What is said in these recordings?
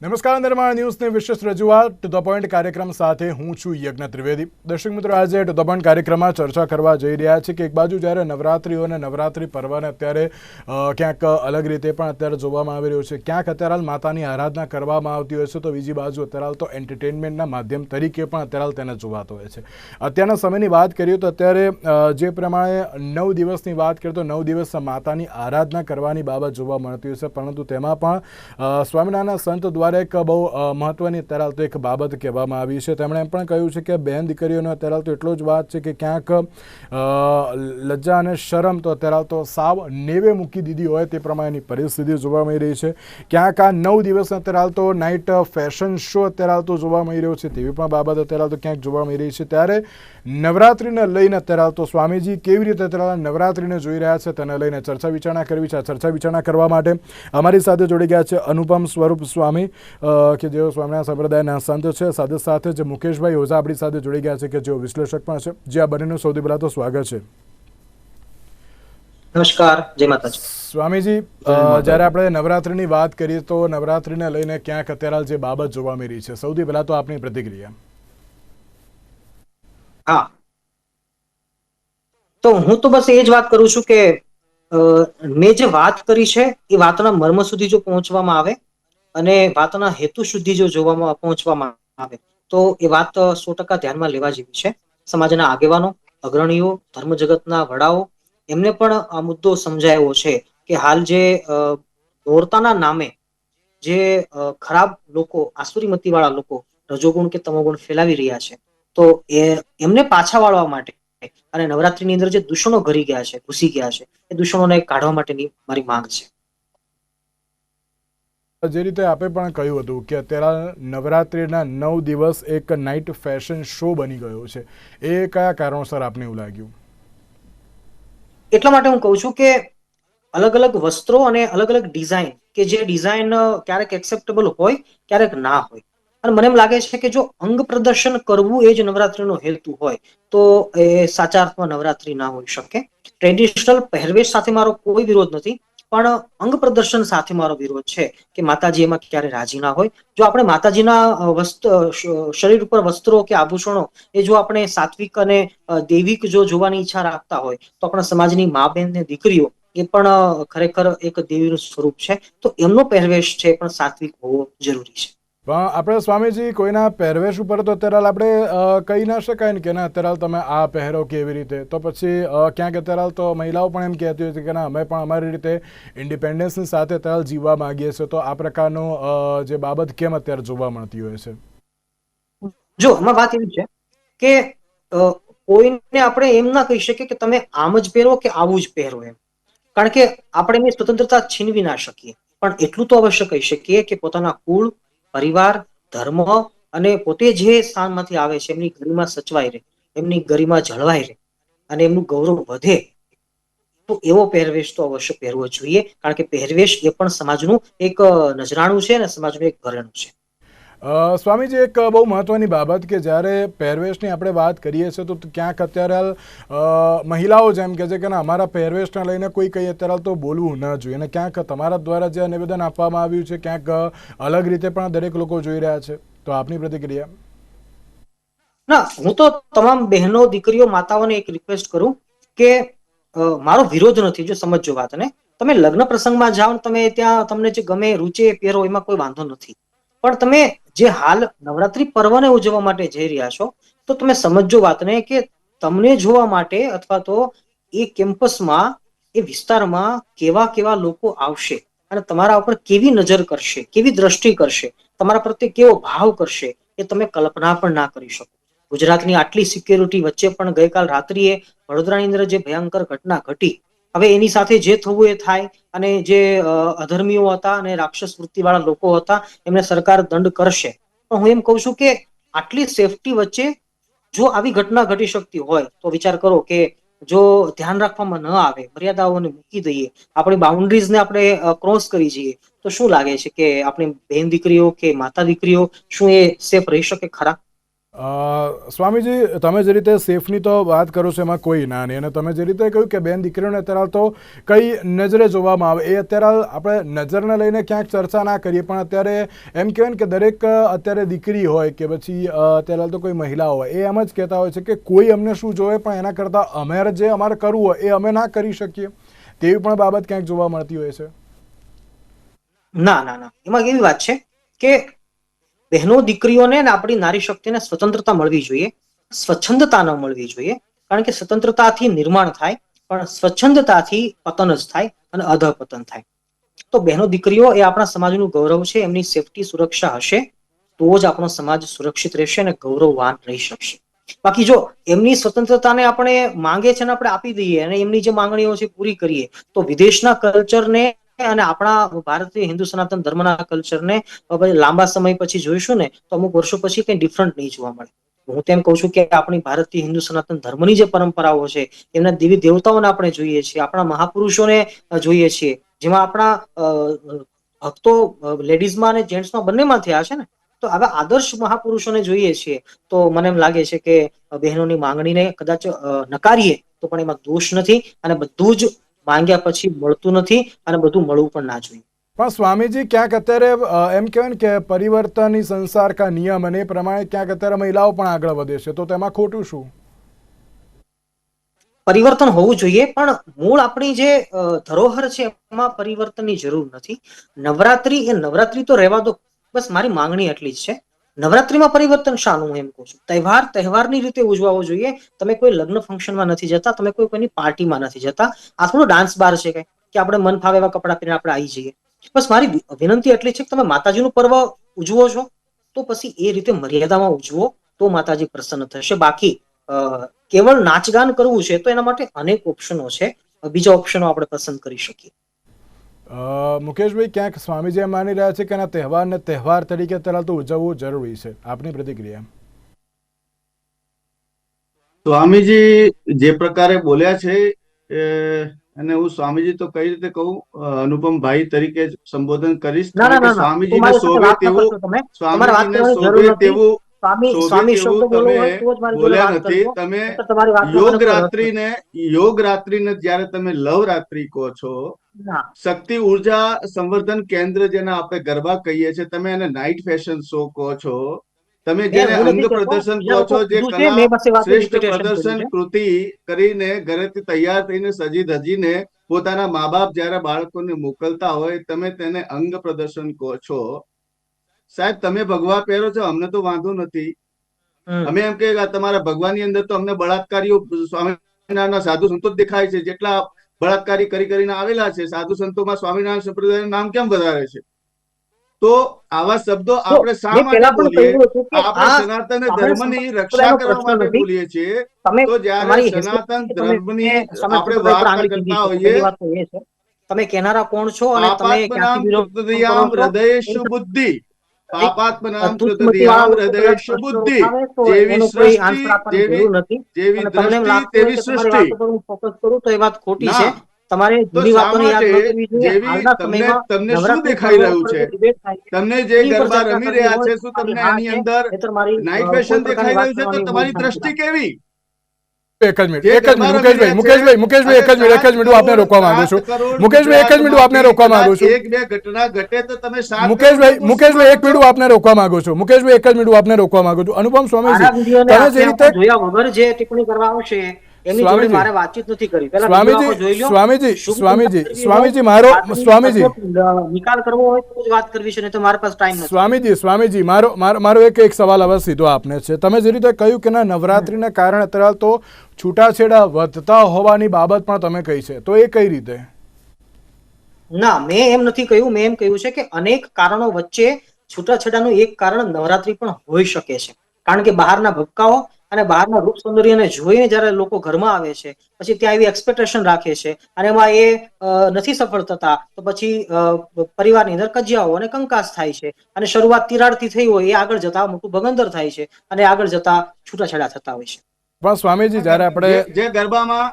નમસ્કાર, નિર્માણ ન્યૂઝની વિશેષ રજૂઆત. ટુ ધ પોઈન્ટ કાર્યક્રમ સાથે હું છું યજ્ઞ ત્રિવેદી. દર્શક મિત્રો, આજે ટુ ધ પોઈન્ટ કાર્યક્રમમાં ચર્ચા કરવા જઈ રહ્યા છે કે એક બાજુ જ્યારે નવરાત્રિઓ અને નવરાત્રિ પર્વને અત્યારે ક્યાંક અલગ રીતે પણ અત્યારે જોવામાં આવી રહ્યું છે. ક્યાંક અત્યારે માતાની આરાધના કરવામાં આવતી હોય છે, તો બીજી બાજુ અત્યારે તો એન્ટરટેનમેન્ટના માધ્યમ તરીકે પણ અત્યારે તેને જોવાતો હોય છે. અત્યારના સમયની વાત કરીએ તો અત્યારે જે પ્રમાણે નવ દિવસની વાત કરીએ તો નવ દિવસ માતાની આરાધના કરવાની બાબત જોવા મળતી હોય છે. પરંતુ તેમાં પણ સ્વામિનારાયણ સંત દ્વારા એક બહુ મહત્ત્વની અત્યારે તો એક બાબત કહેવામાં આવી છે. તેમણે એમ પણ કહ્યું છે કે બેન દીકરીઓનો અત્યારે તો એટલો જ વાત છે કે ક્યાંક લજ્જા અને શરમ તો અત્યારે તો સાવ નેવે મૂકી દીધી હોય તે પ્રમાણેની પરિસ્થિતિ જોવા મળી રહી છે. ક્યાંક આ નવ દિવસ અત્યારે તો નાઇટ ફેશન શો અત્યારે તો જોવા મળી રહ્યો છે તેવી પણ બાબત અત્યારે તો ક્યાંક જોવા મળી રહી છે. ત્યારે નવરાત્રિને લઈને અત્યારે તો સ્વામીજી કેવી રીતે અત્યારે નવરાત્રિને જોઈ રહ્યા છે તેને લઈને ચર્ચા વિચારણા કરવી છે. ચર્ચા વિચારણા કરવા માટે અમારી સાથે જોડી ગયા છે અનુપમ સ્વરૂપ સ્વામી કે જેઓ સ્વામિનારાયણ સંપ્રદાયના સંત છે. સાથે સાથે જે મુકેશભાઈ ઓઝા આપણી સાથે જોડી ગયા છે કે જેઓ વિશ્લેષક પણ છે. જે આ બંનેનું સૌથી પહેલાં તો સ્વાગત છે. નમસ્કાર. જય માતાજી. સ્વામીજી જ્યારે આપણે નવરાત્રિની વાત કરીએ તો નવરાત્રિને લઈને ક્યાંક અત્યારે જે બાબત જોવા મળી છે. સૌથી પહેલા તો આપની પ્રતિક્રિયા. હા. તો હું તો બસ એ જ વાત કરું છું કે મેં જે વાત કરી છે એ વાતના મર્મ સુધી જો પહોંચવામાં આવે અને વાતના હેતુ સુધી જો જોવામાં પહોંચવામાં આવે તો એ વાત સો ટકા ધ્યાનમાં લેવા જેવી છે. સમાજના આગેવાનો અગ્રણીઓ ધર્મ જગતના વડાઓ એમને પણ આ મુદ્દો સમજાયો છે કે હાલ જે અ, નોરતાના નામે જે ખરાબ લોકો આસુરીમતી વાળા લોકો રજોગુણ કે તમોગુણ ફેલાવી રહ્યા છે તો એ એમને પાછા વાળવા માટે અને નવરાત્રીની અંદર જે દૂષણો ઘરી ગયા છે ઘૂસી ગયા છે એ દૂષણોને કાઢવા માટેની મારી માંગ છે. જે રીતે આપે પણ કહ્યું હતું કે અત્યારે નવરાત્રિના નવ દિવસ એક નાઇટ ફેશન શો બની ગયો છે. એ કયા કારણોસર આપને એવું લાગ્યું? એટલા માટે હું કહું છું કે અલગ અલગ વસ્ત્રો અને અલગ અલગ ડિઝાઇન કે જે ડિઝાઇન ક્યારેક એક્સેપ્ટેબલ હોય ક્યારેક ના હોય. અને મને એમ લાગે છે કે જો અંગ પ્રદર્શન કરવું એ જ નવરાત્રીનો હેતુ હોય, તો એ સાચા અર્થમાં નવરાત્રી ના હોઈ શકે. ટ્રેડિશનલ પહેરવેશ સાથે મારો કોઈ વિરોધ નથી, પણ અંગ પ્રદર્શન સાથે મારો વિરોધ છે કે માતાજી એમાં ક્યારે રાજી ના હોય. જો આપણે માતાજીના વસ્ત્ર શરીર ઉપર વસ્ત્રો કે આભૂષણો એ જો આપણે સાત્વિક અને દૈવિક જો જોવાની ઈચ્છા રાખતા હોય, તો આપણા સમાજની મા બેન ને દીકરીઓ એ પણ ખરેખર એક દેવીનું સ્વરૂપ છે. તો એમનો પહેરવેશ છે પણ સાત્વિક હોવો જરૂરી છે. પણ આપણે સ્વામીજી, કોઈના પહેરવેશ ઉપર તો અત્યારે આપણે કહી ના શકાય ને કે ના, અત્યારે તમે આ પહેરો કેવી રીતે? તો પછી ક્યાંક અત્યારે તો મહિલાઓ પણ એમ કહેતી હતી કે ના, અમે પણ અમારી રીતે ઇન્ડિપેન્ડન્સની સાથે અત્યારે જીવવા માંગીએ છીએ. તો આ પ્રકારનું જે બાબત કેમ અત્યારે જોવા મળતી હોય છે? જો, આમાં વાત એવી છે કે કોઈને આપણે એમ ના કહી શકીએ કે તમે આમ જ પહેરો કે આવું જ પહેરો એમ. કારણ કે આપણે એમની સ્વતંત્રતા છીનવી ના શકીએ. પણ એટલું તો અવશ્ય કહી શકીએ કે પોતાના કુળ પરિવાર, ધર્મ અને પોતે જે સ્થાનમાંથી આવે છે, એમની ગરિમા સચવાઈ રહે, એમની ગરિમા જળવાઈ રહે અને એમનું ગૌરવ વધે. તો એવો પહેરવેશ તો અવશ્ય પહેરવો જોઈએ, કારણ કે પહેરવેશ એ પણ સમાજનું એક નજરાણું છે અને સમાજનું એક ઘરેણું છે. સ્વામીજી, એક બહુ મહત્વની બાબત કે જ્યારે પહેરવેશની આપણે વાત કરીએ છીએ, તો ક્યાંક અત્યારે હાલ મહિલાઓ જેમ કહે છે કે અમારા પહેરવેશને લઈને કોઈ કંઈ અત્યારે તો બોલવું ન જોઈએ અને ક્યાંક તમારા દ્વારા જે નિવેદન આપવામાં આવ્યું છે, ક્યાંક અલગ રીતે પણ દરેક લોકો જોઈ રહ્યા છે. તો આપની પ્રતિક્રિયા? ના, હું તો તમામ બહેનો, દીકરીઓ, માતાઓને એક રિક્વેસ્ટ કરું કે મારો વિરોધ નથી, જો સમજજો વાતને. તમે લગ્ન પ્રસંગમાં જાઓ તમે ત્યાં તમને જે ગમે રૂચે પહેરો, એમાં કોઈ વાંધો નથી. પણ તમે જે હાલ નવરાત્રી પર્વને ઉજવવા માટે જઈ રહ્યા છો, તો તમે સમજજો વાતને કે તમને જોવા માટે અથવા તો એ કેમ્પસમાં, એ વિસ્તારમાં કેવા કેવા લોકો આવશે અને તમારા ઉપર કેવી નજર કરશે, કેવી દ્રષ્ટિ કરશે, તમારા પ્રત્યે કેવો ભાવ કરશે, એ તમે કલ્પના પણ ના કરી શકો. ગુજરાતની આટલી સિક્યોરિટી વચ્ચે પણ ગઈકાલ રાત્રિએ વડોદરાની અંદર જે ભયંકર ઘટના ઘટી હવે એની સાથે જે થવું એ થાય અને જે અધર્મીઓ હતા અને રાક્ષસ વૃત્તિવાળા લોકો હતા, એમને સરકાર દંડ કરશે. પણ હું એમ કહું છું કે આટલી સેફટી વચ્ચે જો આવી ઘટના ઘટી શકતી હોય, તો વિચાર કરો કે જો ધ્યાન રાખવામાં ન આવે, મર્યાદાઓને મૂકી દઈએ, આપણી બાઉન્ડ્રીઝને આપણે ક્રોસ કરી જઈએ, તો શું લાગે છે કે આપણી બહેન દીકરીઓ કે માતા દીકરીઓ શું એ સેફ રહી શકે ખરા? સ્વામીજી, તમે જે રીતે સેફની તો વાત કરો છો, એમાં કોઈ ના નહીં. અને તમે જે રીતે કહ્યું કે બેન દીકરીઓને અત્યારે તો કઈ નજરે જોવામાં આવે, એ અત્યારે આપણે નજરને લઈને ક્યાંક ચર્ચા ના કરીએ. પણ અત્યારે એમ કહેવાય કે દરેક અત્યારે દીકરી હોય કે પછી અત્યારે તો કોઈ મહિલા હોય, એ એમ જ કહેતા હોય છે કે કોઈ અમને શું જોવે, પણ એના કરતાં અમારે જે અમારે કરવું હોય, એ અમે ના કરી શકીએ. તેવી પણ બાબત ક્યાંક જોવા મળતી હોય છે. ના ના ના. એમાં એવી વાત છે કે બહેનો દીકરીઓને આપણી નારી શક્તિને સ્વતંત્રતા મળવી જોઈએ. સ્વચ્છંદતા ન મળવી જોઈએ. કારણ કે સ્વતંત્રતાથી નિર્માણ થાય, પણ સ્વચ્છંદતાથી પતન જ થાય અને અધપતન થાય. તો બહેનો દીકરીઓ, એ આપણા સમાજનું ગૌરવ છે, એમની સેફટી સુરક્ષા હશે, તો જ આપણો સમાજ સુરક્ષિત રહેશે અને ગૌરવવાન રહી શકશે. બાકી જો એમની સ્વતંત્રતાને આપણે માંગે છે ને આપણે આપી દઈએ અને એમની જે માંગણીઓ છે પૂરી કરીએ, તો વિદેશના કલ્ચરને અને આપણા ભારતીય હિન્દુ સનાતન ધર્મના કલ્ચરને લાંબા સમય પછી જોઈશું ને, તો અમુક વર્ષો પછી કંઈ ડિફરન્ટ નહીં જોવા મળે. હું તેમ કહું છું કે આપણી ભારતીય હિન્દુ સનાતન ધર્મની જે પરંપરાઓ છે, એમના દેવી દેવતાઓને આપણે જોઈએ છીએ, આપણા મહાપુરુષોને જોઈએ છીએ. જેમાં આપણા ભક્તો લેડીઝમાં અને જેન્ટ્સમાં બંનેમાં થયા છે ને, તો આવા આદર્શ મહાપુરુષોને જોઈએ છીએ, તો મને એમ લાગે છે કે બહેનોની માંગણીને કદાચ નકારીએ, તો પણ એમાં દોષ નથી અને બધું જ માંગ્યા પછી મળતું નથી અને બધું મળવું પણ ના જોઈએ. પણ સ્વામીજી ક્યાંક અત્યારે એમ કહેવાય ને કે પરિવર્તન સંસાર કા નિયમ અને એ પ્રમાણે ક્યાંક અત્યારે મહિલાઓ પણ આગળ વધે છે. તો તેમાં ખોટું શું? પરિવર્તન હોવું જોઈએ પણ મૂળ આપણી જે ધરોહર છે એમાં પરિવર્તનની જરૂર નથી. નવરાત્રી એ નવરાત્રી તો રહેવા દો. બસ મારી માંગણી એટલી જ છે. નવરાત્રીમાં પરિવર્તન શાનું હું એમ કહું છું. તહેવાર, તહેવારની રીતે ઉજવાવો જોઈએ. તમે કોઈ લગ્ન ફંક્શનમાં નથી જતા, તમે કોઈ કોઈની પાર્ટીમાં નથી જતા. આ થોડું ડાન્સ બાર છે કઈ, કે આપણે મન ફાવે એવા કપડાં પહેરીને આપણે આવી જઈએ. બસ મારી વિનંતી એટલી છે કે તમે માતાજીનું પર્વ ઉજવો છો, તો પછી એ રીતે મર્યાદામાં ઉજવો, તો માતાજી પ્રસન્ન થશે. બાકી કેવળ નાચગાન કરવું છે, તો એના માટે અનેક ઓપ્શનો છે. બીજા ઓપ્શનો આપણે પસંદ કરી શકીએ. મુકેશભાઈ ક્યાંક સ્વામીજી એમ માની રહ્યા છે કે આના તહેવારને તહેવાર તરીકે અત્યારે ઉજવવું જરૂરી છે. આપની પ્રતિક્રિયા? સ્વામીજી જે પ્રકારે બોલ્યા છે અને હું સ્વામીજી તો કઈ રીતે કહું અનુપમ અનુપમભાઈ તરીકે સંબોધન કરીશ. સ્વામીજીને શોભે તેવું સ્વામીજીને સ્વામી તેવું તમે બોલ્યા નથી. તમે યોગ રાત્રિ ને યોગ રાત્રિ ને રસ રાત્રિને યોગ રાત્રિને જ્યારે તમે લવ રાત્રિ કહો છો શક્તિ ઊર્જા સંવર્ધન કેન્દ્ર જેને આપણે ગરબા કહીએ છીએ તમે એને નાઇટ ફેશન શો કહો છો. તમે જેને અંગ પ્રદર્શન કહો છો જે કલા શ્રેષ્ઠ પ્રદર્શન કૃતિ કરીને ઘરેથી તૈયાર થઈને સજી ધજીને પોતાના મા બાપ જ્યારે બાળકોને મોકલતા હોય તમે તેને અંગ પ્રદર્શન કહો છો. સાહેબ તમે ભગવા પહેરો છો અમને તો વાંધો નથી. અમે એમ કે તમારા ભગવાનની અંદર તો અમને બળાત્કારીઓ સ્વામિનારાયણના સાધુ સંતો દેખાય છે જેટલા બળાત્કારી કરી કરીને આવેલા છે. સાધુ સંતોમાં સ્વામિનારાયણ સંપ્રદાયનું નામ કેમ વધારે છે? તો આવા શબ્દો આપણે શા માટે બોલીએ? આપણે સનાતન ધર્મની રક્ષા કરવા માટે બોલીએ છીએ. તો જ્યારે સનાતન ધર્મની આપણે ચીંધી કરતા હોઈએ. વાત તમે કેનારા કોણ છો અને તમે હૃદય બુદ્ધિ. પાપાત્મનામ ધૂળમતીવાળા કૃતદયામ લોકો હૃદયેશુ પ્રશ્નો બુદ્ધિ જેવી સૃષ્ટિ જેવી જેવી તમને દ્રષ્ટિ તેવી તમારી સૃષ્ટિ. વાતો પર હું ફોકસ કરું તો એ વાત ખોટી છે. તમારે જૂની વાતોને યાદ કરવી જોઈએ? તમને તમને શું દેખાઈ રહ્યું છે? તમને જે ગરબા રમી રહ્યા છે શું તમને આની અંદર નાઇટ ફેશન દેખાઈ રહ્યું છે તો તમારી દ્રષ્ટિ કેવી? એક જ મિનિટ એક જ મિનિટ મુકેશભાઈ મુકેશભાઈ મુકેશભાઈ એક જ મિનિટ એક જ મિનિટ આપને રોકવા માંગુ છું. મુકેશભાઈ એક જ મિનિટ આપને રોકવા માંગુ છું. એક બે ઘટના ઘટે તો તમે મુકેશભાઈ મુકેશભાઈ એક મિનિટ આપને રોકવા માંગુ છું. મુકેશભાઈ એક જ મિનિટ હું આપને રોકવા માંગુ છું. અનુપમ સ્વામીજી તમે જે રીતે જોયા વગર જે ટિપ્પણી કરવા આવશે સ્વામીજી, મારે વાતચીત નથી કરી પહેલા વીડિયો આખો જોઈ સ્વામીજી સ્વામીજી સ્વામીજી સ્વામીજી મારો સ્વામીજી. નિકાલ કરવો હોય તો જ વાત કરવી છે નહીં તો મારી પાસે ટાઈમ નથી. સ્વામીજી સ્વામીજી મારો મારો મારો એક એક સવાલ હવે સીધો આપને છે. તમે જે રીતે કહ્યું કે ના નવરાત્રિના કારણે અત્યારે તો છૂટાછેડા વધતા હોવાની બાબત પણ તમે કહી છે. તો એ કઈ રીતે? ના મેં એમ નથી કહ્યું. મેં એમ કહ્યું છે કે અનેક કારણો વચ્ચે છૂટાછેડાનું એક કારણ નવરાત્રી પણ હોઈ શકે છે. કારણ કે બહારના ભપકાઓ અને બહારના રૂપ સૌંદર્યને જોઈને જ્યારે લોકો ઘરમાં આવે છે પછી ત્યાં એવી એક્સપેક્ટેશન રાખે છે અને એમાં એ નથી સફળ થતા તો પછી પરિવારની અંદર કજિયાઓ અને કંકાસ થાય છે અને શરૂઆત તિરાડથી થઈ હોય એ આગળ જતા મોટું ભગંદર થાય છે અને આગળ જતા છૂટાછેડા થતા હોય છે. પણ સ્વામીજી જ્યારે આપણે જે- ગરબામાં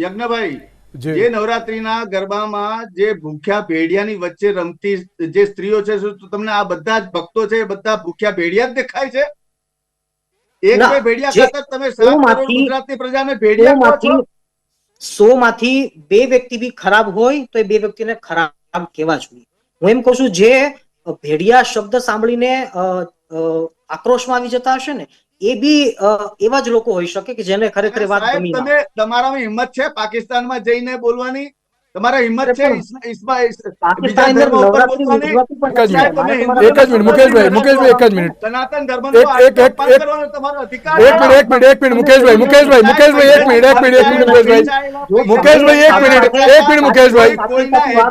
યજ્ઞભાઈ જે. જે નવરાત્રીના ગરબામાં જે ભૂખ્યા ભેડિયાની વચ્ચે રમતી જે સ્ત્રીઓ છે તમને આ બધા જ ભક્તો છે બધા ભૂખ્યા ભેડિયા જ દેખાય છે? એક બે ભેડિયા ખાતર તમે સાત કરોડ માંથી- ગુજરાતની પ્રજાને ભેડિયા કહો સો માંથી બે વ્યક્તિ બી ખરાબ હોય તો એ બે વ્યક્તિને ખરાબ કહેવા જોઈએ. હું એમ કહું છું જે ભેડિયા શબ્દ સાંભળીને આક્રોશમાં આવી જતા હશે ને એ બી એવા જ લોકો હોઈ શકે કે જેને ખરેખર વાત તમે તમારામાં હિંમત છે પાકિસ્તાનમાં જઈને બોલવાની? તમારા હિંમત છે અરે પણ ઇસ- ઇસ્મા- ઇસ- બીજા પાકિસ્તાનની ધર્મ અંદર ઉપર નવરાત્રી બોલવાની ઉજવાતી પણ એક જ નથી. મિનિટ, મારે એક જ મિનિટ મુકેશભાઈ મુકેશભાઈ એક જ મિનિટ સનાતન ધર્મનો એક- એક- એક- અપમાન એક- કરવાનો તમારો અધિકાર એક છે. મિનિટ એક મિનિટ એક મિનિટ મુકેશભાઈ મુકેશભાઈ મુકેશભાઈ એક મિનિટ એક મિનિટ એક મિનિટ મુકેશભાઈ મુકેશભાઈ એક મિનિટ એક મિનિટ મુકેશભાઈ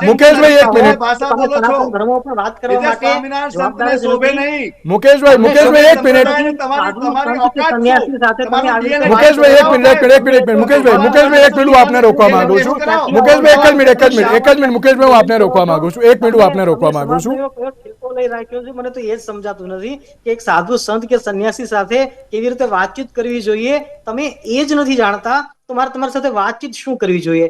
મુકેશભાઈ એક મિનિટ ભાષા તમે બોલો છો સનાતન ધર્મ ઉપર વાત કરવા વિજય માટે સ્વામિનારાયણ જવાબદાર સંતને જ શોભે નથી. નહીં મુકેશભાઈ મુકેશભાઈ એક મિનિટ તમારી- તમારી સાધુ સંત કે તમારી ઓકાત સંન્યાસી શું? સાથે તમે તમારું આવી રીતે DNA મુકેશભાઈ એક મિનિટ એક મિનિટ એક મિનિટ એક મિનિટ મુકેશભાઈ મુકેશભાઈ એક મિનિટ હું આપને રોકવા માંગુ છું મુકેશભાઈ એક જ મિનિટ એક જ મિનિટ એક જ મિનિટ મુકેશભાઈ હું આપને રોકવા માંગુ છું. એક મિનિટ હું આપને રોકવા માંગુ છું. લઈ રાખ્યો છે મને તો એ જ સમજાતું નથી કે એક સાધુ સંત કે સંન્યાસી સાથે કેવી રીતે વાતચીત કરવી જોઈએ. તમે એ જ નથી જાણતા તો મારે તમારી સાથે વાતચીત શું કરવી જોઈએ?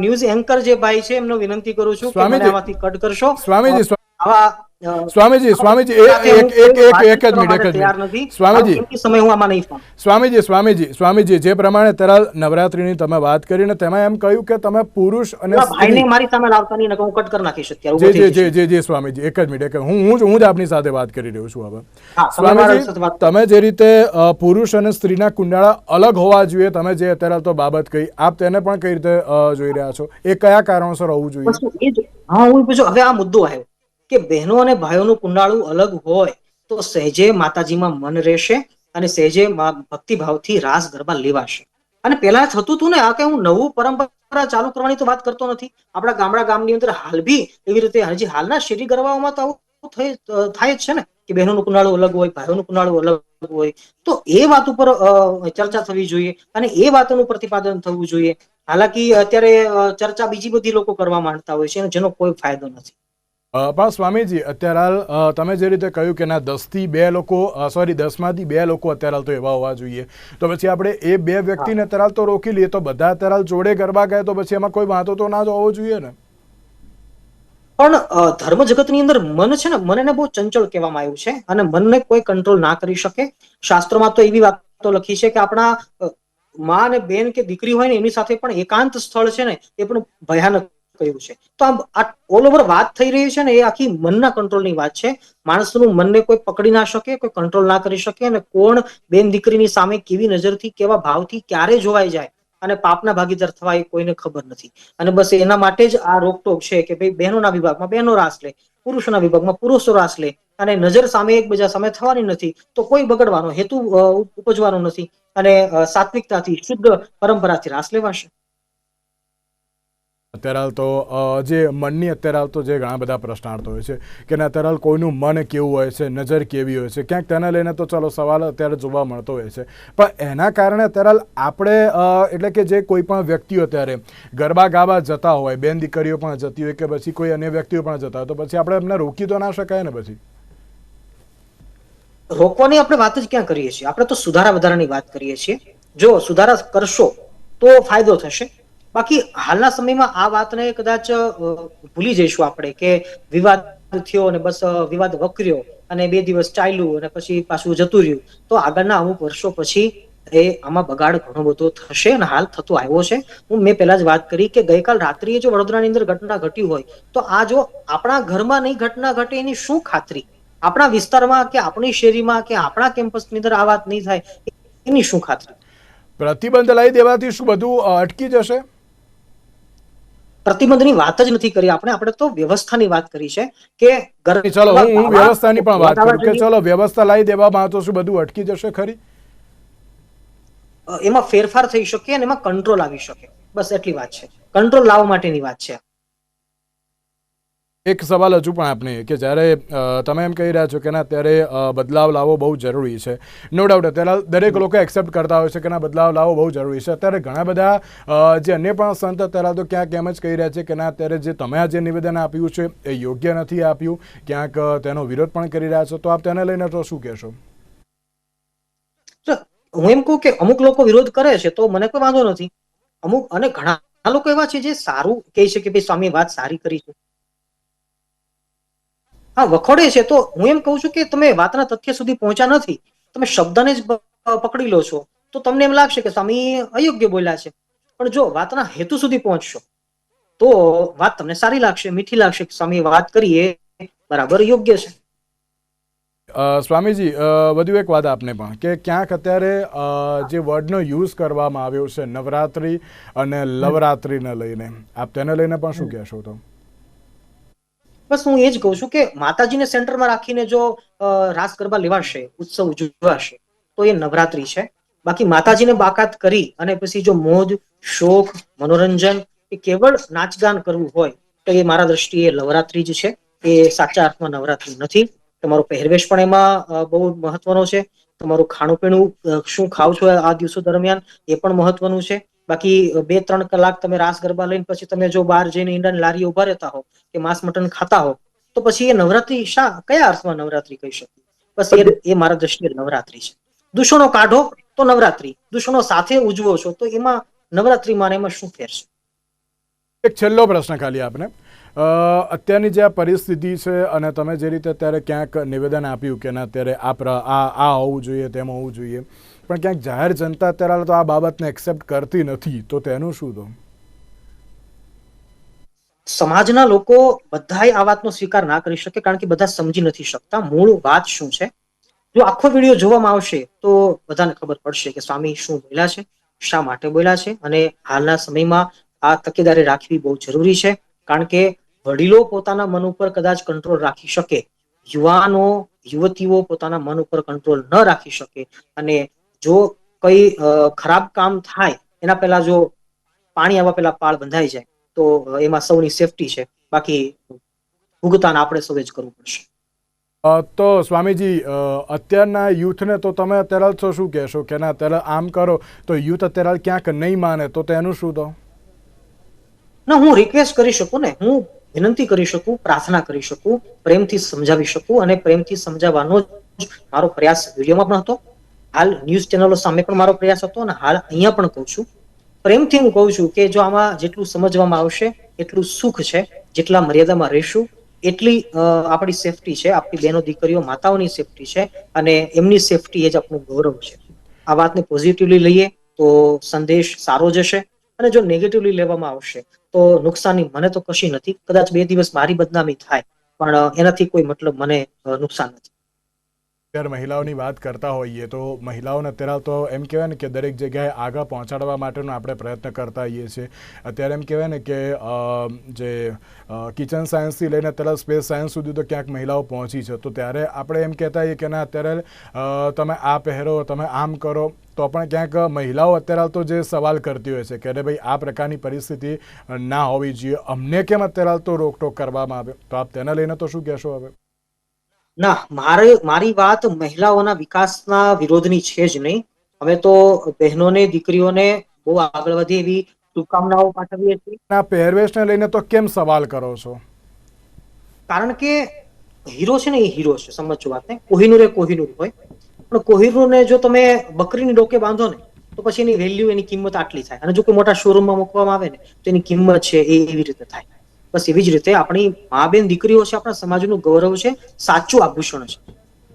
ન્યૂઝ એન્કર જે ભાઈ છે એમનો વિનંતી કરું છું કે મને આમાંથી કટ કરશો. સ્વામીજી આવા સ્વામીજી સ્વામીજી એક એક એક એક જ મિનિટ એક જ મિનિટ. સ્વામીજી. સમય હું આમાં નહીં સ્વામીજી સ્વામીજી સ્વામીજી જે પ્રમાણે તરાલ નવરાત્રીની તમે વાત કરીને તેમાં એમ કહ્યું કે તમે પુરુષ અને ભાઈને મારી સામે લાવતા નહીં હું કટ કરી નાખીશ અત્યારે જી જી જી સ્વામીજી એક જ મિનિટ હું હું જ હું જ આપની સાથે વાત કરી રહ્યો છું હવે. સ્વામીજી તમે જે રીતે પુરુષ અને સ્ત્રીના કુંડાળા અલગ હોવા જોઈએ તમે જે અત્યારે તો બાબત કહી આપ તેને પણ કઈ રીતે જોઈ રહ્યા છો? એ કયા કારણોસર હોવું જોઈએ? હા હું પૂછું હવે આ મુદ્દો આવ્યો. કે બહેનો અને ભાઈઓનું કુંડાળું અલગ હોય તો સહેજે માતાજીમાં મન રહેશે અને સહેજે ભક્તિભાવથી રાસ ગરબા લેવાશે. અને પેલા થતું હતું ને આ કે હું નવું પરંપરા ચાલુ કરવાની તો વાત કરતો નથી. આપણા ગામડા ગામની અંદર હાલ બી એવી રીતે હજી હાલના શેરી ગરબાઓમાં તો આવું થાય જ છે ને કે બહેનોનું કુંડાળું અલગ હોય, ભાઈઓનું કુંડાળું અલગ હોય. તો એ વાત ઉપર ચર્ચા થવી જોઈએ અને એ વાતનું પ્રતિપાદન થવું જોઈએ. હાલાકી અત્યારે ચર્ચા બીજી બધી લોકો કરવા માંડતા હોય છે જેનો કોઈ ફાયદો નથી. પણ સ્વામીજી, અત્યારે હાલ તમે જે રીતે કહ્યું કે ના દસથી બે લોકો સોરી દસમાંથી બે લોકો અત્યારે હાલ તો એવા હોવા જોઈએ. તો પછી આપણે એ બે વ્યક્તિને અત્યારે હાલ તો રોકી લઈએ, તો બધા અત્યારે હાલ જોડે ગરબા ગાય, તો પછી એમાં કોઈ વાંધો તો ના હોવો જોઈએ ને? પણ ધર્મ જગતની અંદર મન છે ને મનને બહુ ચંચળ કહેવામાં આવ્યું છે અને મનને કોઈ કંટ્રોલ ના કરી શકે. શાસ્ત્રોમાં તો એવી વાતો લખી છે કે આપણા માં અને બેન કે દીકરી હોય ને, એની સાથે પણ એકાંત સ્થળ છે ને, એ પણ ભયાનક કહ્યું છે. તો આ ઓલ ઓવર વાત થઈ રહી છે ને એ આખી મનના કંટ્રોલની વાત છે. માણસનું મનને કોઈ પકડી ના શકે, કોઈ કંટ્રોલ ના કરી શકે અને કોણ બેન દીકરીની સામે કેવી નજરથી, કેવા ભાવથી ક્યારે જોવાઈ જાય અને પાપના ભાગીદાર થવા એ કોઈને ખબર નથી. અને બસ એના માટે જ આ રોકટોક છે કે ભાઈ બહેનોના વિભાગમાં બહેનો રાસ લે, પુરુષોના વિભાગમાં પુરુષો રાસ લે અને નજર સામે એકબીજા સામે થવાની નથી તો કોઈ બગડવાનો હેતુ ઉપજવાનો નથી અને સાત્વિકતાથી શુદ્ધ પરંપરાથી રાસ લેવાશે. અત્યારે હાલ તો જે મનની અત્યારે હાલ તો જે ઘણા બધા પ્રશ્નાર્થો હોય છે કે અત્યારે હાલ કોઈનું મન કેવું હોય છે, નજર કેવી હોય છે, ક્યાંક તેને લઈને તો ચાલો સવાલ અત્યારે જોવા મળતો હોય છે. પણ એના કારણે અત્યારે હાલ આપણે એટલે કે જે કોઈ પણ વ્યક્તિઓ અત્યારે ગરબા ગાવા જતા હોય, બેન દીકરીઓ પણ જતી હોય કે પછી કોઈ અન્ય વ્યક્તિઓ પણ જતા હોય, તો પછી આપણે એમને રોકી તો ના શકાય ને પછી? રોકવાની આપણે વાત જ ક્યાં કરીએ છીએ? આપણે તો સુધારા વધારાની વાત કરીએ છીએ. જો સુધારા કરશો તો ફાયદો થશે. બાકી હાલના સમયમાં આ વાતને કદાચ ભૂલી જઈશું આપણે કે વિવાદ થયો અને બસ વિવાદ વકર્યો અને બે દિવસ ચાલ્યું અને પછી પાછું જતું રહ્યું. તો આગળના અમુક વર્ષો પછી એ આમાં બગાડ ઘણો બધો થશે અને હાલ થતો આવ્યો છે. હું મેં પહેલા જ વાત કરી કે ગઈકાલ રાત્રિએ જો વડોદરાની અંદર ઘટના ઘટી હોય, તો આ જો આપણા ઘરમાં નહીં ઘટના ઘટે એની શું ખાતરી? આપણા વિસ્તારમાં કે આપણી શેરીમાં કે આપણા કેમ્પસની અંદર આ વાત નહીં થાય, એની શું ખાતરી? પ્રતિબંધ લાવી દેવાથી શું બધું અટકી જશે? પ્રતિબંધની વાત જ નથી કરી. આપણે આપણે તો વ્યવસ્થાની વાત કરી છે કે ચલો હું હું વ્યવસ્થાની પણ વાત કરું કે ચલો વ્યવસ્થા લાવી દેવામાં તો શું બધું અટકી જશે ખરી? એમાં ફેરફાર થઈ શકે અને એમાં કંટ્રોલ આવી શકે. બસ એટલી વાત છે. કંટ્રોલ લાવવા માટેની વાત છે. એક સવાલ હજુ પણ આપને કે જ્યારે તમે એમ કહી રહ્યા છો કે ના અત્યારે બદલાવ લાવવો બહુ જરૂરી છે. નો ડાઉટ અત્યારે દરેક લોકો એક્સેપ્ટ કરતા હોય છે કે ના, બદલાવ લાવવો બહુ જરૂરી છે. અત્યારે ઘણા બધા જે અન્ય પણ સંત અત્યારે તો ક્યાંક એમ જ કહી રહ્યા છે કે ના, અત્યારે જે તમે આ જે નિવેદન આપ્યું છે, એ યોગ્ય નથી આપ્યું. ક્યાંક તેનો વિરોધ પણ કરી રહ્યા છો. તો આપ તેને લઈને તો શું કહેશો? હું એમ કહું કે અમુક લોકો વિરોધ કરે છે, તો મને કોઈ વાંધો નથી. અમુક, અને ઘણા લોકો એવા છે જે સારું કહે છે કે, ભાઈ સ્વામી વાત સારી કરી છે. હા વખોડે છે તો હું એમ કહું છું કે તમે વાતના તથ્ય સુધી પહોંચ્યા નથી તમે શબ્દને જ પકડી લો છો તો તમને એમ લાગશે કે સ્વામી અયોગ્ય બોલ્યા છે. પણ જો વાતના હેતુ સુધી પહોંચશો તો વાત તમને સારી લાગશે મીઠી લાગશે કે સ્વામી વાત કરીએ બરાબર યોગ્ય છે. સ્વામીજી વધુ એક વાત આપને પણ કે ક્યાંક અત્યારે જે વર્ડનો યુઝ કરવામાં આવ્યો છે નવરાત્રિ અને લવરાત્રિને લઈને આપ તેને લઈને પણ શું કહેશો તો? બસ હું એ જ કહું છું કે માતાજીને સેન્ટરમાં રાખીને જો રાસ ગરબા લેવાશે, ઉત્સવ ઉજવાશે, તો એ નવરાત્રી છે. બાકી માતાજીને બાકાત કરી અને પછી જો મોજ, શોખ, મનોરંજન કે કેવળ નાચગાન કરવું હોય, તો એ મારા દ્રષ્ટિએ નવરાત્રી જ છે. એ સાચા અર્થમાં નવરાત્રી નથી. તમારો પહેરવેશ પણ એમાં બહુ મહત્વનો છે. તમારું ખાણું પીણું શું ખાવ છો આ દિવસો દરમિયાન, એ પણ મહત્વનું છે. બાકી બે, ત્રણ કલાક તમે રાસ ગરબા લઈને પછી તમે જો બહાર જઈને ઈંડાની લારી ઊભા રહેતા હો કે માંસ મટન ખાતા હો, તો પછી એ નવરાત્રી શા, કયા અર્થમાં નવરાત્રી કહી શકીએ? બસ એ એ મારા દ્રષ્ટિએ નવરાત્રી છે. દૂષણો કાઢો તો નવરાત્રી, દૂષણો સાથે ઉજવો છો તો એમાં નવરાત્રીમાં એમાં શું ફેર છે? એક છેલ્લો પ્રશ્ન ખાલી આપને. અત્યારની જે આ પરિસ્થિતિ છે અને તમે જે રીતે અત્યારે ક્યાંક નિવેદન આપ્યું કે ના અત્યારે આ આ હોવું જોઈએ, તેમ હોવું જોઈએ પણ ક્યાંક જાહેર જનતા અત્યારે તો આ બાબતને એક્સેપ્ટ કરતી નથી. તો તેનું શું તો સમાજના લોકો બધાય આ વાતનો સ્વીકાર ના કરી શકે કારણ કે બધા સમજી નથી શકતા. મૂળ વાત શું છે? જો આખો વીડિયો જોવામાં આવશે તો બધાને ખબર પડશે કે સ્વામી શું બોલ્યા છે, શા માટે બોલ્યા છે અને હાલના સમયમાં આ તકેદારી રાખવી બહુ જરૂરી છે કારણ કે વડીલો પોતાના મન ઉપર કદાચ કંટ્રોલ રાખી શકે. યુવાનો, યુવતીઓ પોતાના મન ઉપર કંટ્રોલ ન રાખી શકે અને જો કઈ ખરાબ કામ થાય એના પહેલા જો પાણી આવવા પહેલા પાળ બંધાઈ જાય તો એમાં સૌની સેફટી છે. બાકી ભુગતાન આપણે સૌએ જ કરવું પડશે. તો સ્વામીજી અત્યારના યુથને તો તમે અત્યારે તો શું કહેશો? કે ના અત્યારે આમ કરો તો યુથ અત્યારે ક્યાંક નહીં માને તો તેનું શું તો? ના હું રિક્વેસ્ટ કરી શકું ને હું વિનંતી કરી શકું પ્રાર્થના કરી શકું પ્રેમથી સમજાવી શકું અને પ્રેમથી સમજાવવાનો જ મારો પ્રયાસ વિડીયોમાં પણ હતો. હાલ ન્યૂઝ ચેનલો સામે પણ મારો પ્રયાસ હતો અને હાલ અહીંયા પણ કહું છું. પ્રેમથી હું કહું છું કે જો આમાં જેટલું સમજવામાં આવશે, એટલું સુખ છે, જેટલા મર્યાદામાં રહેશું, એટલી આપણી સેફટી છે, આપણી બહેનો દીકરીઓ, માતાઓની સેફટી છે અને એમની સેફટી એ જ આપણું ગૌરવ છે. આ વાતને પોઝિટિવલી લઈએ તો સંદેશ સારો જશે અને જો નેગેટિવલી લેવામાં આવશે તો નુકસાની મને તો કશી નથી. કદાચ બે દિવસ મારી બદનામી થાય, પણ એનાથી કોઈ મતલબ મને નુકસાન નથી. અત્યારે મહિલાઓની વાત કરતા હોઈએ તો મહિલાઓને અત્યારે તો એમ કહેવાય ને કે દરેક જગ્યાએ આગળ પહોંચાડવા માટેનો આપણે પ્રયત્ન કરતા હોઈએ છીએ. અત્યારે એમ કહેવાય ને કે જે કિચન સાયન્સથી લઈને અત્યારે સ્પેસ સાયન્સ સુધી તો ક્યાંક મહિલાઓ પહોંચી છે. તો ત્યારે આપણે એમ કહેતા હોઈએ કે ના, અત્યારે તમે આ પહેરો, તમે આમ કરો, તો પણ ક્યાંક મહિલાઓ અત્યારે તો જે સવાલ કરતી હોય છે કે અરે ભાઈ આ પ્રકારની પરિસ્થિતિ ના હોવી જોઈએ. અમને કેમ અત્યારે તો રોકટોક કરવામાં આવે? તો આપ તેને લઈને તો શું કહેશો હવે? ના મારે મારી વાત મહિલાઓના વિકાસના વિરોધની છે જ નહીં. અમે તો બહેનોને દીકરીઓને બહુ આગળ વધે એવી શુભકામનાઓ પાઠવીએ છીએ. આ પહેરવેશને લઈને તો કેમ સવાલ કરો છો? કારણ કે હીરો છે ને એ હીરો છે સમજો વાતને. કોહિનૂર એ કોહિનૂર હોય. પણ કોહિનૂરને જો તમે બકરીની ડોકે બાંધો ને તો પછી એની વેલ્યુ એની કિંમત આટલી થાય. અને જો કોઈ મોટા શોરૂમમાં મૂકવામાં આવે ને તો એની કિંમત છે એ એવી રીતે થાય. બસ એવી જ રીતે આપણી મા બેન દીકરીઓ છે, આપણા સમાજનું ગૌરવ છે, સાચું આભૂષણ છે.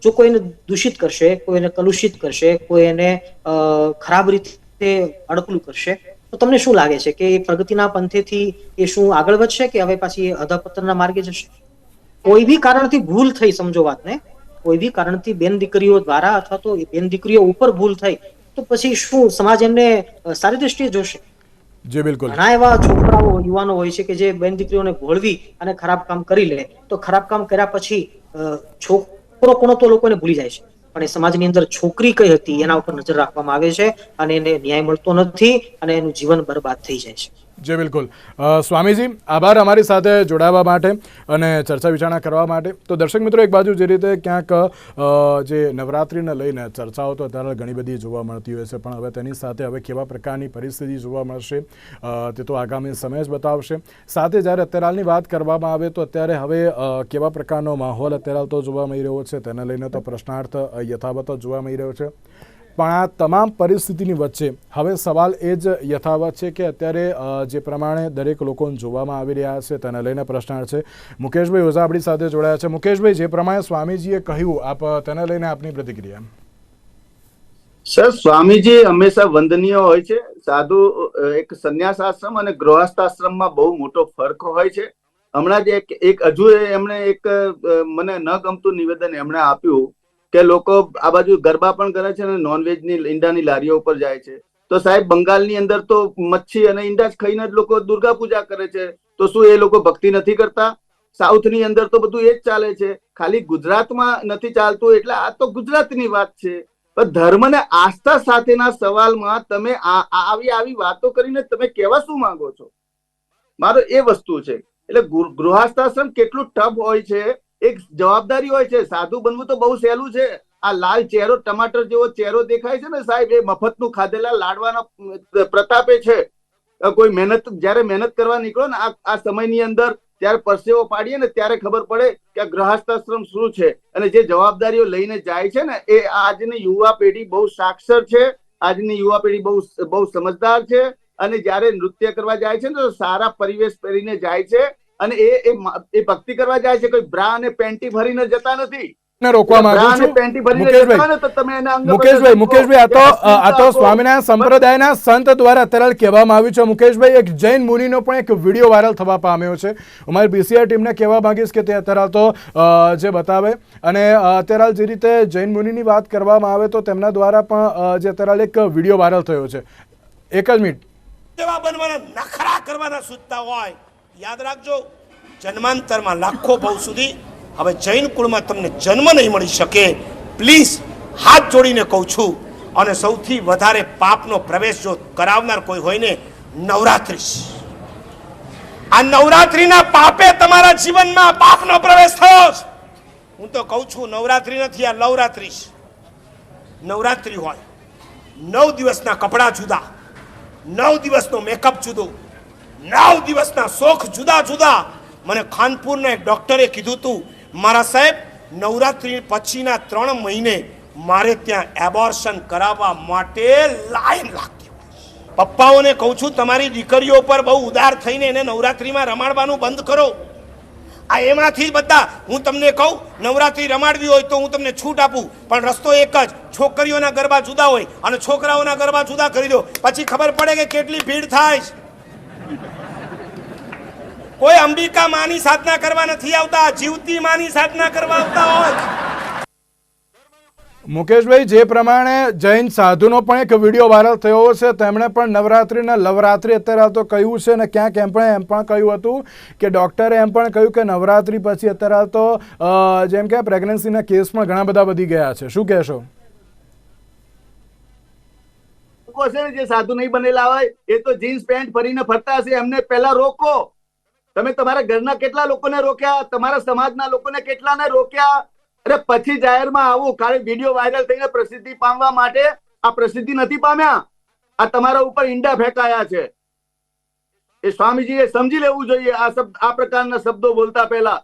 જો કોઈને દૂષિત કરશે, કોઈ એને કલુષિત કરશે, કોઈ એને ખરાબ રીતે અડકલું કરશે, તો તમને શું લાગે છે કે પ્રગતિના પંથેથી એ શું આગળ વધશે કે હવે પાછી અધપતનના માર્ગે જશે? કોઈ બી કારણથી ભૂલ થઈ, સમજો વાતને. કોઈ બી કારણથી બેન દીકરીઓ દ્વારા અથવા તો બેન દીકરીઓ ઉપર ભૂલ થઈ, તો પછી શું સમાજ એમને સારી દ્રષ્ટિએ જોશે? જી, બિલકુલ. ઘણા એવા છોકરાઓ, યુવાનો હોય છે કે જે બેન દીકરીઓને ભોળવી અને ખરાબ કામ કરી લે, તો ખરાબ કામ કર્યા પછી છોકરો કોનો તો લોકોને ભૂલી જાય છે. પણ એ સમાજની અંદર છોકરી કઈ હતી, એના ઉપર નજર રાખવામાં આવે છે અને એને ન્યાય મળતો નથી અને એનું જીવન બરબાદ થઈ જાય છે. જી બિલકુલ. સ્વામીજી, આભાર અમારી સાથે જોડાવા માટે અને ચર્ચા વિચારણા કરવા માટે. તો દર્શક મિત્રો, એક બાજુ જે રીતે ક્યાંક જે નવરાત્રિને લઈને ચર્ચાઓ તો અત્યારે ઘણી બધી જોવા મળતી હોય છે, પણ હવે તેની સાથે હવે કેવા પ્રકારની પરિસ્થિતિ જોવા મળશે તે તો આગામી સમય જ બતાવશે. સાથે જ્યારે અત્યારે હાલની વાત કરવામાં આવે તો અત્યારે હવે કેવા પ્રકારનો માહોલ અત્યારે તો જોવા મળી રહ્યો છે, તેને લઈને તો પ્રશ્નાર્થ યથાવત જોવા મળી રહ્યો છે. પણ આ તમામ પરિસ્થિતિની વચ્ચે હવે સવાલ એ જ યથાવત છે કે અત્યારે જે પ્રમાણે દરેક લોકોને જોવામાં આવી રહ્યા છે તેને લઈને પ્રશ્નાર્થ છે. મુકેશભાઈ ઓઝા આપણી સાથે જોડાયા છે. મુકેશભાઈ, જે પ્રમાણે સ્વામીજીએ કહ્યું, આપ, તેને લઈને આપની પ્રતિક્રિયા. સર, સ્વામીજી હંમેશા વંદનીય હોય છે. સાધુ એક સંન્યાસ આશ્રમ અને ગૃહસ્થ આશ્રમમાં બહુ મોટો ફરક હોય છે. હમણાં જ એક એક હજુ એમણે એક મને ન ગમતું નિવેદન એમણે આપ્યું. કે લોકો આ બાજુ ગરબા પણ કરે છે અને નોનવેજની ઈંડાની લારીઓ ઉપર જાય છે. તો સાહેબ, બંગાળની અંદર તો મચ્છી અને ઈંડા જ ખાઈને જ લોકો દુર્ગા પૂજા કરે છે. તો શું એ લોકો ભક્તિ નથી કરતા? સાઉથની અંદર તો બધું એ જ ચાલે છે. ખાલી ગુજરાતમાં નથી ચાલતું એટલે આ તો ગુજરાતની વાત છે. પણ ધર્મ ને આસ્થા સાથેના સવાલમાં તમે આવી આવી વાતો કરીને તમે કહેવા શું માંગો છો? મારો એ વસ્તુ છે. એટલે ગૃહસ્થાશ્રમ કેટલું ટફ હોય છે. એક જવાબદારી હોય છે, સાધુ બનવું તો બહુ સહેલું છે. આ લાલ ચહેરો, ટમાટર જેવો ચહેરો દેખાય છે ને સાહેબ, એ મફતનું ખાધેલા લાડવાના પ્રતાપે છે. કોઈ મહેનત, જ્યારે મહેનત કરવા નીકળો ને આ સમયની અંદર ત્યારે પરસેવો પાડીએ ને ત્યારે ખબર પડે કે આ ગ્રહસ્થાશ્રમ શું છે. અને જે જવાબદારીઓ લઈને જાય છે ને, એ આજની યુવા પેઢી બહુ સાક્ષર છે, આજની યુવા પેઢી બહુ બહુ સમજદાર છે. અને જ્યારે નૃત્ય કરવા જાય છે ને, તો સારા પરિવેશ પહેરીને જાય છે. અને એ એ ભક્તિ કરવા જાય છે કોઈ બ્રા અને પેન્ટી ભરીને જતા નથી. રોકવા માંગુ અને છું મુકેશભાઈ, જતા હોય ને તો તમે એને અંગ મુકેશભાઈ મુકેશભાઈ આ તો આ તો સ્વામિનારાયણ સંપ્રદાયના સંત દ્વારા અત્યારે કહેવામાં આવ્યું છે. મુકેશભાઈ એક જૈન મુનિનો પણ એક વીડિયો વાયરલ થવા પામ્યો છે. બીસીઆર ટીમને કહેવા માંગીશ કે તે અત્યારે તો જે બતાવે અને અત્યારે જે રીતે જૈન મુનિની વાત કરવામાં આવે તો તેમના દ્વારા પણ જે અત્યારે એક વીડિયો વાયરલ થયો છે. એક જ મિનિટ. બનવાના નખરા કરવાના સૂચતા હોય. યાદ રાખજો, જન્માંતરમાં લાખો બહુ સુધી. હવે જૈન કુળમાં તમને જન્મ નહીં મળી શકે. પ્લીઝ હાથ જોડીને કહું છું. અને સૌથી વધારે પાપનો પ્રવેશ જો કરાવનાર કોઈ હોય ને, નવરાત્રી. આ નવરાત્રિના પાપે તમારા જીવનમાં પાપનો પ્રવેશ થયો હું તો કહું છું, નવરાત્રિ નથી, આ લવરાત્રિ નવરાત્રિ હોય. નવ દિવસના કપડાં જુદા. નવ દિવસનો મેકઅપ જુદો. નવ દિવસના શોખ જુદા જુદા. મને ખાનપુરના એક ડૉક્ટરે કીધું હતું મારા સાહેબ, નવરાત્રિ પછીના ત્રણ મહિને મારે ત્યાં એબોર્શન કરાવવા માટે લાઈન લાગતી પપ્પાઓને કહું છું, તમારી દીકરીઓ પર બહુ ઉદાર થઈને એને નવરાત્રિમાં રમાડવાનું બંધ કરો. આ એમાંથી બધા, હું તમને કહું, નવરાત્રી રમાડવી હોય તો હું તમને છૂટ આપું, પણ રસ્તો એક જ, છોકરીઓના ગરબા જુદા હોય અને છોકરાઓના ગરબા જુદા કરી દો. પછી ખબર પડે કે કેટલી ભીડ થાય છે. કોઈ અંબિકા માની સાધના કરવા નથી આવતા જીવતી માની સાધના કરવા આવતા હોય. મુકેશભાઈ જે પ્રમાણે જૈન સાધુનો પણ એક વીડિયો વાયરલ થયો છે તેમણે પણ નવરાત્રિના લવરાત્રિ અત્યારે તો કહ્યું છે અને ક્યાંક એમ પણ એમ પણ કહ્યું હતું કે ડૉક્ટરે એમ પણ કહ્યું કે નવરાત્રિ પછી અત્યારે તો જેમ કે પ્રેગ્નન્સીના કેસ પણ ઘણા બધા વધી ગયા છે. શું કહેશો? જે સાધુ નહીં બનેલા હોય એ તો જીન્સ પેન્ટ ભરીને ફરતા હશે એમને પહેલા રોકો. તમે તમારા ઘરના કેટલા લોકોને રોક્યા? તમારા સમાજના લોકોને કેટલાને રોક્યા? અરે પછી જાહેરમાં આવું ખાલી વીડિયો વાયરલ થઈને પ્રસિદ્ધિ પામવા માટે આ પ્રસિદ્ધિ નથી પામ્યા? આ તમારા ઉપર ઈંડા ફેંકાયા છે. એ સ્વામીજીએ સમજી લેવું જોઈએ આ શબ્દ, આ પ્રકારના શબ્દો બોલતા પહેલા.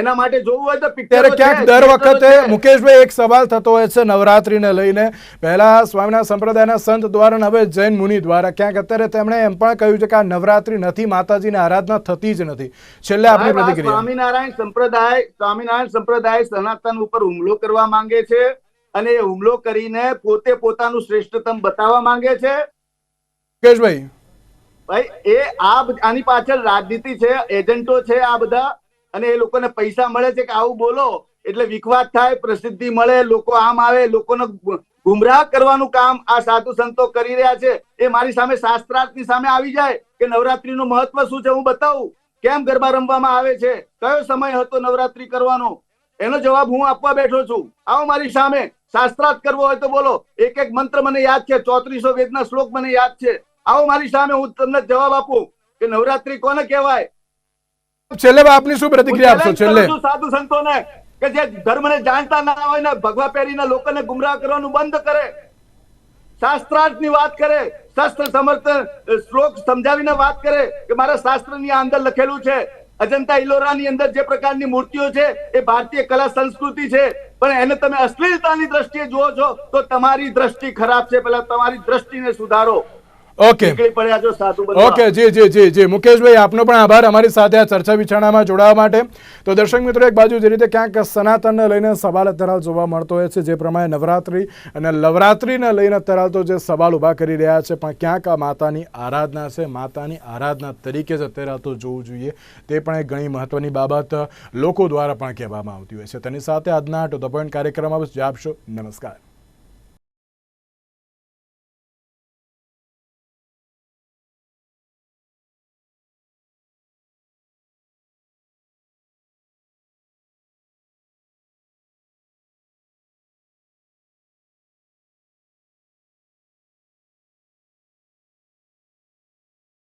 એના માટે જોવું હોય તો ત્યારે ક્યાંક દર વખતે મુકેશભાઈ એક સવાલ થતો હોય છે નવરાત્રિને લઈને. પહેલા સ્વામિનારાયણ સંપ્રદાયના સંત દ્વારા અને હવે જૈન મુનિ દ્વારા. ક્યાંક અત્યારે તેમણે એમ પણ કહ્યું છે કે આ નવરાત્રિ નથી માતાજીની આરાધના થતી જ નથી. છેલ્લે આપણી પ્રતિક્રિયા. સ્વામિનારાયણ સંપ્રદાય સ્વામિનારાયણ સંપ્રદાય સનાતન ઉપર હુમલો કરવા માંગે છે અને એ હુમલો કરીને પોતે પોતાનું શ્રેષ્ઠતમ બતાવવા માંગે છે. મુકેશભાઈ. ભાઈ એ આ આની પાછળ રાજનીતિ છે એજન્ટો છે આ બધા. અને એ લોકોને પૈસા મળે છે કે આવું બોલો, એટલે વિખવાદ થાય, પ્રસિદ્ધિ મળે, લોકો આમ આવે, લોકોને ગુમરાહ કરવાનું કામ આ સાધુ સંતો કરી રહ્યા છે, એ મારી સામે શાસ્ત્રાર્થની સામે આવી જાય કે નવરાત્રીનું મહત્વ શું છે હું બતાવું? કેમ ગરબા રમવામાં આવે છે? કયો સમય હતો નવરાત્રી કરવાનો? એનો જવાબ હું આપવા બેઠો છું. આવો મારી સામે શાસ્ત્રાર્થ કરવો હોય તો બોલો. એક એક મંત્ર મને યાદ છે, ચોત્રીસો વેદના શ્લોક મને યાદ છે. આવો મારી સામે હું તમને જવાબ આપું કે નવરાત્રી કોને કહેવાય? છેલ્લે આપની શું પ્રતિક્રિયા આપશો? છેલ્લે. સાધુ સંતોને કે જે ધર્મને જાણતા ના હોય ને ભગવા પહેરીને લોકોને ગુમરાહ કરવાનું બંધ કરે. શાસ્ત્રાર્થની વાત કરે શાસ્ત્ર સમર્થ શ્લોક સમજાવીને વાત કરે કે મારા શાસ્ત્રની અંદર લખેલું છે અજંતા ઇલોરાની અંદર જે પ્રકારની મૂર્તિઓ છે એ ભારતીય કલા સંસ્કૃતિ છે પણ એને તમે અશ્લીલતાની દ્રષ્ટિએ જુઓ છો તો તમારી દ્રષ્ટિ ખરાબ છે. પેલા તમારી દ્રષ્ટિને સુધારો. ઓકે ઓકે જી જી જી જી. મુકેશભાઈ આપનો પણ આભાર. અમારી સાથે આ ચર્ચા વિચારણામાં જોડાવા માટે. તો દર્શક મિત્રો એક બાજુ જે રીતે ક્યાંક સનાતનને લઈને સવાલ અત્યારે જોવા મળતો હોય છે જે પ્રમાણે નવરાત્રિ અને નવરાત્રિને લઈને અત્યારે તો જે સવાલ ઊભા કરી રહ્યા છે પણ ક્યાંક આ માતાની આરાધના છે માતાની આરાધના તરીકે જ અત્યારે તો જોવું જોઈએ. તે પણ એક ઘણી મહત્વની બાબત લોકો દ્વારા પણ કહેવામાં આવતી હોય છે. તેની સાથે આજના ટુ ધ પોઈન્ટ કાર્યક્રમમાં આપશો નમસ્કાર.